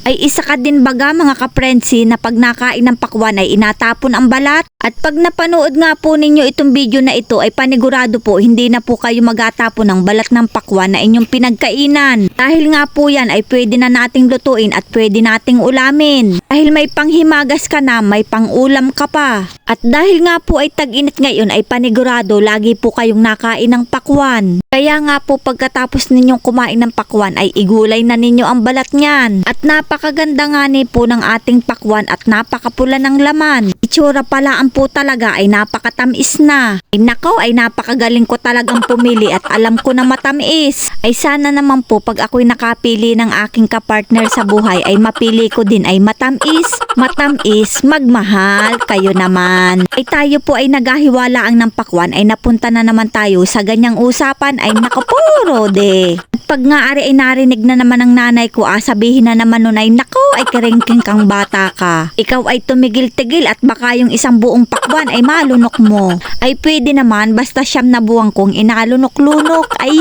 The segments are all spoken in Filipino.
Ay isa ka din baga mga kaprensi na pag nakain ng pakwan ay inatapon ang balat? At pag napanood nga po ninyo itong video na ito ay panigurado po hindi na po kayo magatapon ng balat ng pakwan na inyong pinagkainan. Dahil nga po yan ay pwede na nating lutuin at pwede nating ulamin. Dahil may panghimagas ka na, may pangulam ka pa. At dahil nga po ay tag-init ngayon ay panigurado lagi po kayong nakain ng pakwan. Kaya nga po pagkatapos ninyong kumain ng pakwan ay igulay na ninyo ang balat niyan. At napakaganda nga ni po ng ating pakwan at napakapula ng laman. Itsura pala ang po talaga ay napakatamis na. Ay nakaw ay napakagaling ko talagang pumili at alam ko na matamis. Ay sana naman po pag ako'y nakapili ng aking kapartner sa buhay ay mapili ko din ay matamis. Matamis, magmahal, kayo naman. Ay tayo po ay nagahiwala ang ng ay napunta na naman tayo sa ganyang usapan ay nakapuro de. At pag nga ari ay narinig na naman ng nanay ko ah, sabihin na naman nun ay nako ay keringking kang bata ka. Ikaw ay tumigil-tigil at baka yung isang buong pakwan ay malunok mo. Ay pwede naman basta siyam na buwang kong inalunok-lunok. Ay!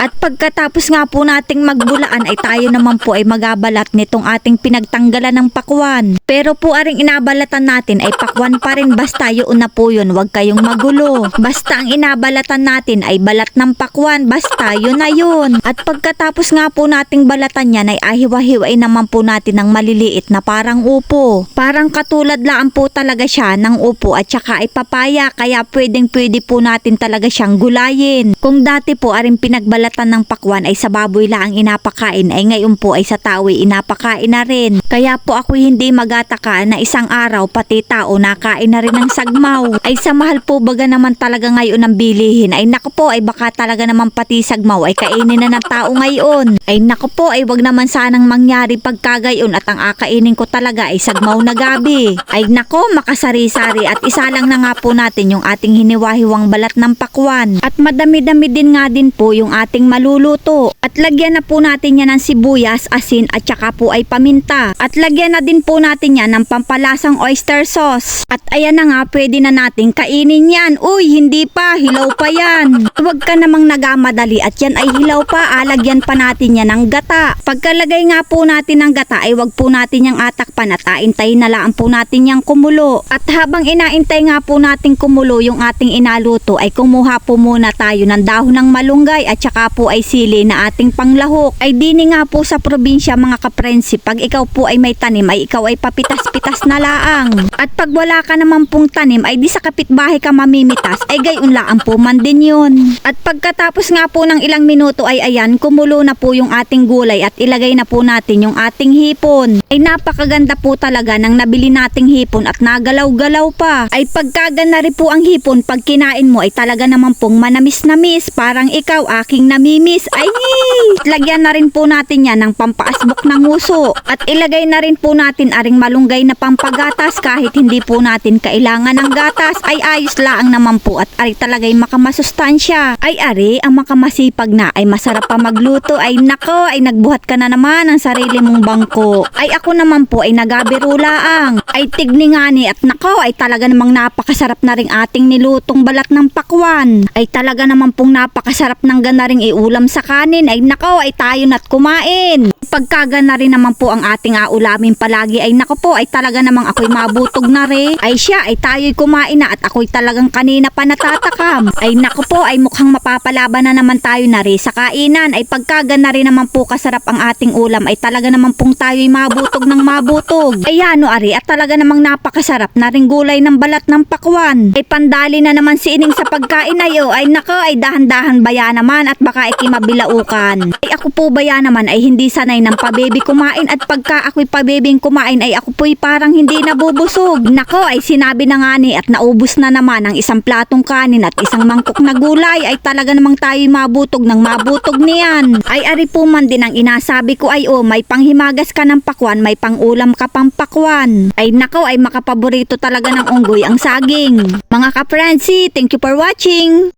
At pagkatapos nga po nating magbulaan ay tayo naman po ay magabalat nitong ating pinagtanggalan ng pakwan. Pero po aring inabalatan natin ay pakwan pa rin basta yun na po yun, huwag kayong magulo. Basta ang inabalatan natin ay balat ng pakwan, basta yun na yun. At pagkatapos nga po nating balatan yan ay ahiwa-hiway naman po natin ng maliliit na parang upo. Parang katulad lang po talaga siya ng upo at saka ay papaya kaya pwedeng pwede po natin talaga siyang gulayin. Kung dati po aring pinagbalatan ng pakwan ay sa baboy lang ang inapakain ay ngayon po ay sa tao ay inapakain na rin. Kaya po ako hindi magataka na isang araw pati tao nakain na rin ng sagmaw. Ay sa mahal po baga naman talaga ngayon ang bilihin ay naku po ay baka talaga naman pati sagmaw ay kainin na ng tao ngayon. Ay naku po ay wag naman sanang mangyari pagkagayon at ang akainin ko talaga ay sagmaw na gabi. Ay nako makasari-sari at isa lang na nga po natin yung ating hiniwahiwang balat ng pakwan. At madami-dami din nga din po yung ating maluluto. At lagyan na po natin yan ng sibuyas, asin at saka po ay paminta. At lagyan na din po natin yan ng pampalasang oyster sauce. At ayan na nga pwede na natin kainin yan. Uy hindi pa, hilaw pa yan. Huwag ka namang nagamadali at yan ay hilaw pa, alagyan pa natin yan ng gata. Pagkalagay nga po natin ng gata ay wag po natin yung atakpan at aintay na lang po natin yung kumulo. At habang inaintay nga po natin kumulo yung ating inaluto ay kumuha po muna tayo ng dahon ng malunggay at saka po ay sili na ating panglahok. Ay dini nga po sa probinsya mga kaprensi, pag ikaw po ay may tanim ay ikaw ay papitas-pitas na laang. At pag wala ka naman pong tanim ay di sa kapitbahay ka mamimitas ay gayon laang po man din yun. At pagkatapos nga po ng ilang minuto ay ayan, kumulo na po yung ating gulay at ilagay na po natin yung ating hipon. Ay napakaganda po talaga ng nabili nating hipon at nagalaw-galaw pa. Ay pagkaganda rin po ang hipon pag kinain mo ay talaga naman pong manamis-namis. Parang ikaw aking namimiss. Ay! Lagyan na rin po natin yan ng pampaasbok ng nguso. At ilagay na rin po natin aring malunggay na pampagatas kahit hindi po natin kailangan ng gatas ay ayos laang naman po at ari talagay makamasustansya. Ay ari, ang makamasipag na ay masarap pa magluto ay nako ay nagbuhat ka na naman ang sarili mong bangko. Ay ako naman po ay nagabiro laang. Ay tigni nga ni at nako ay talaga namang napakasarap na ring ating nilutong balat ng pakwan. Ay talaga naman pong napakasarap ng gana ring iulam sa kanin ay nako ay tayo na't kumain. Pagkaga na rin naman po ang ating aulamin palagi ay nako po ay talaga namang ako'y mabutog na rin. Ay siya ay tayo'y kumain na at ako'y talagang kanina pa natatakam. Ay nako po ay mukhang mapapalaban na naman tayo na rin sa kainan. Ay pagkaga na rin naman po kasarap ang ating ulam ay talaga naman pong tayo'y mabutog ng mabutog. Ay ano ari at talaga namang napakasarap na rin gulay ng balat ng pakwan. Ay pandali na naman si Ining sa pagkain ay oh, ay nako ay dahan-dahan baya naman at baka ikimabilaukan. Ay ako po baya naman ay hindi sanay ng pabebi kumain at pagka ako'y pabebing kumain ay ako po'y parang hindi nabubusog. Nako ay sinabi na nga ni at naubos na naman ang isang platong kanin at isang mangkok na gulay ay talaga namang tayo'y mabutog ng mabutog niyan. Ay ari po man din ang inasabi ko ay oh may panghimagas ka ng pakwan may pangulam ka pang pakwan. Ay nako ay makapaborito talaga ng unggoy ang saging. Mga ka-Francie, thank you for watching.